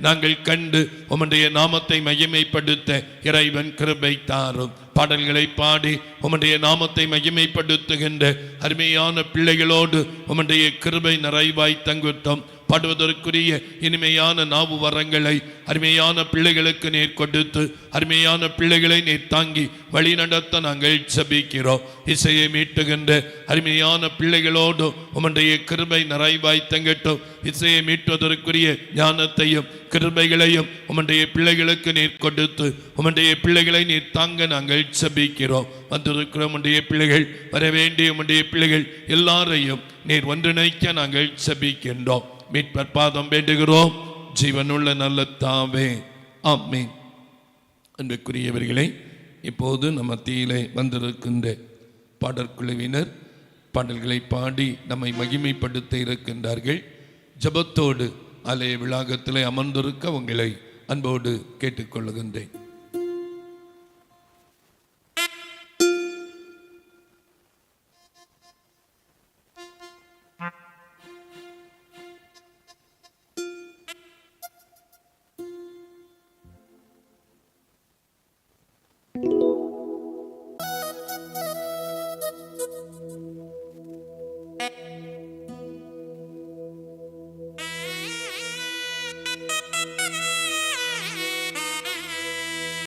நாங்கள் கண்டு உம்முடைய நாமத்தை மையமைப்படுத்த இறைவன் கிருபை தாரும். பாடல்களை பாடி உம்முடைய நாமத்தை மகிமைப்படுத்துகின்ற அருமையான பிள்ளைகளோடு உம்முடைய கிருபை நிறைவாய் தங்குத்தோம். பாடுவதற்குரிய இனிமையான நாவு வரங்களை அருமையான பிள்ளைகளுக்கு நீர் கொடுத்து அருமையான பிள்ளைகளை நீர் தாங்கி வழி நடத்த நாங்கள் சபிக்கிறோம் இசையை மீட்டுகின்ற அருமையான பிள்ளைகளோடு உம்முடைய கிருபை நிறைவாய் தங்கட்டும். இசையை மீட்டுவதற்குரிய ஞானத்தையும் கிருபைகளையும் உம்முடைய பிள்ளைகளுக்கு நீர் கொடுத்து உம்முடைய பிள்ளைகளை நீர் தாங்க நாங்கள் சபிக்கிறோம் வந்திருக்கிற உம்முடைய பிள்ளைகள் வர வேண்டிய உம்முடைய பிள்ளைகள் எல்லாரையும் நீர் ஒன்றிணைக்க நாங்கள் சபிக்கின்றோம் மீட்பர் பாதம் வேண்டுகிறோம். ஜீவனுள்ள நல்ல தாவே. ஆமே அன்புக்குரியவர்களை இப்போது நம்ம தீயிலே வந்திருக்கின்ற பாடற்குழுவினர் பாடல்களை பாடி நம்மை மகிமைப்படுத்த இருக்கின்றார்கள். ஜெபத்தோடு அலைய விளாகத்திலே அமர்ந்திருக்க உங்களை அன்போடு கேட்டுக்கொள்ளுகின்றேன்.